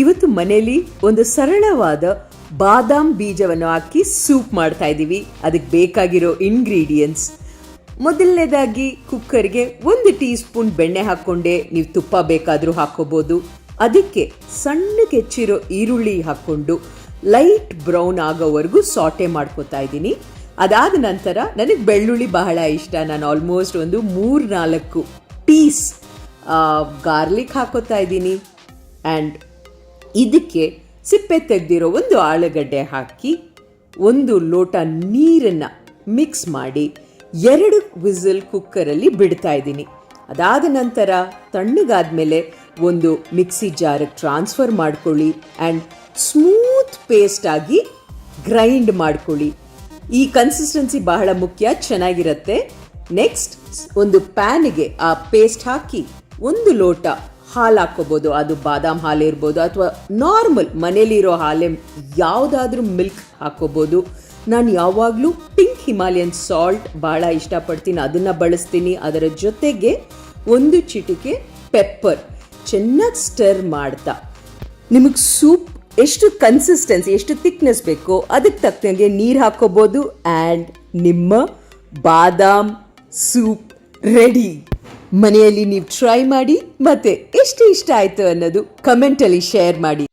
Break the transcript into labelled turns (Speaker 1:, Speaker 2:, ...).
Speaker 1: ಇವತ್ತು ಮನೆಯಲ್ಲಿ ಒಂದು ಸರಳವಾದ ಬಾದಾಮ್ ಬೀಜವನ್ನು ಹಾಕಿ ಸೂಪ್ ಮಾಡ್ತಾ ಇದ್ದೀವಿ. ಅದಕ್ಕೆ ಬೇಕಾಗಿರೋ ಇಂಗ್ರೀಡಿಯೆಂಟ್ಸ್ ಮೊದಲನೇದಾಗಿ ಕುಕ್ಕರ್ಗೆ ಒಂದು ಟೀ ಸ್ಪೂನ್ ಬೆಣ್ಣೆ ಹಾಕ್ಕೊಂಡೆ, ನೀವು ತುಪ್ಪ ಬೇಕಾದರೂ ಹಾಕೋಬೋದು ಅದಕ್ಕೆ ಸಣ್ಣಗೆ ಹೆಚ್ಚಿರೋ ಈರುಳ್ಳಿ ಹಾಕ್ಕೊಂಡು ಲೈಟ್ ಬ್ರೌನ್ ಆಗೋವರೆಗೂ ಸಾಟೆ ಮಾಡ್ಕೋತಾ ಇದ್ದೀನಿ. ಅದಾದ ನಂತರ ನನಗೆ ಬೆಳ್ಳುಳ್ಳಿ ಬಹಳ ಇಷ್ಟ. ನಾನು ಆಲ್ಮೋಸ್ಟ್ ಒಂದು ಮೂರು ನಾಲ್ಕು ಪೀಸ್ ಗಾರ್ಲಿಕ್ ಹಾಕೋತಾ ಇದ್ದೀನಿ. ಆ್ಯಂಡ್ ಇದಕ್ಕೆ ಸಿಪ್ಪೆ ತೆಗೆದಿರೋ ಒಂದು ಆಲೂಗಡ್ಡೆ ಹಾಕಿ ಒಂದು ಲೋಟ ನೀರನ್ನು ಮಿಕ್ಸ್ ಮಾಡಿ ಎರಡು ವಿಸಲ್ ಕುಕ್ಕರಲ್ಲಿ ಬಿಡ್ತಾ ಇದ್ದೀನಿ. ಅದಾದ ನಂತರ ತಣ್ಣಗಾದ ಮೇಲೆ ಒಂದು ಮಿಕ್ಸಿ ಜಾರಿಗೆ ಟ್ರಾನ್ಸ್ಫರ್ ಮಾಡ್ಕೊಳ್ಳಿ ಆ್ಯಂಡ್ ಸ್ಮೂತ್ ಪೇಸ್ಟ್ ಆಗಿ ಗ್ರೈಂಡ್ ಮಾಡ್ಕೊಳ್ಳಿ. ಈ ಕನ್ಸಿಸ್ಟೆನ್ಸಿ ಬಹಳ ಮುಖ್ಯ, ಚೆನ್ನಾಗಿರುತ್ತೆ. ನೆಕ್ಸ್ಟ್ ಒಂದು ಪ್ಯಾನ್ಗೆ ಆ ಪೇಸ್ಟ್ ಹಾಕಿ ಒಂದು ಲೋಟ ಹಾಲು ಹಾಕ್ಕೋಬೋದು ಅದು ಬಾದಾಮ್ ಹಾಲು ಇರ್ಬೋದು ಅಥವಾ ನಾರ್ಮಲ್ ಮನೇಲಿರೋ ಹಾಲೆ ಯಾವುದಾದ್ರೂ ಮಿಲ್ಕ್ ಹಾಕ್ಕೋಬೋದು. ನಾನು ಯಾವಾಗಲೂ ಪಿಂಕ್ ಹಿಮಾಲಯನ್ ಸಾಲ್ಟ್ ಭಾಳ ಇಷ್ಟಪಡ್ತೀನಿ. ಅದನ್ನು ಬಳಸ್ತೀನಿ. ಅದರ ಜೊತೆಗೆ ಒಂದು ಚಿಟಿಕೆ ಪೆಪ್ಪರ್ ಚೆನ್ನಾಗಿ ಸ್ಟರ್ ಮಾಡ್ತಾ. ನಿಮಗೆ ಸೂಪ್ ಎಷ್ಟು ಕನ್ಸಿಸ್ಟೆನ್ಸಿ ಎಷ್ಟು ಥಿಕ್ನೆಸ್ ಬೇಕೋ ಅದಕ್ಕೆ ತಕ್ಕಂಗೆ ನೀರು ಹಾಕೋಬೋದು ಆ್ಯಂಡ್ ನಿಮ್ಮ ಬಾದಾಮ್ ಸೂಪ್ ರೆಡಿ ಮನೆಯಲ್ಲಿ ನೀವು ಟ್ರೈ ಮಾಡಿ ಮತ್ತೆ ಎಷ್ಟು ಇಷ್ಟ ಆಯಿತು ಅನ್ನೋದು ಕಮೆಂಟಲ್ಲಿ ಶೇರ್ ಮಾಡಿ.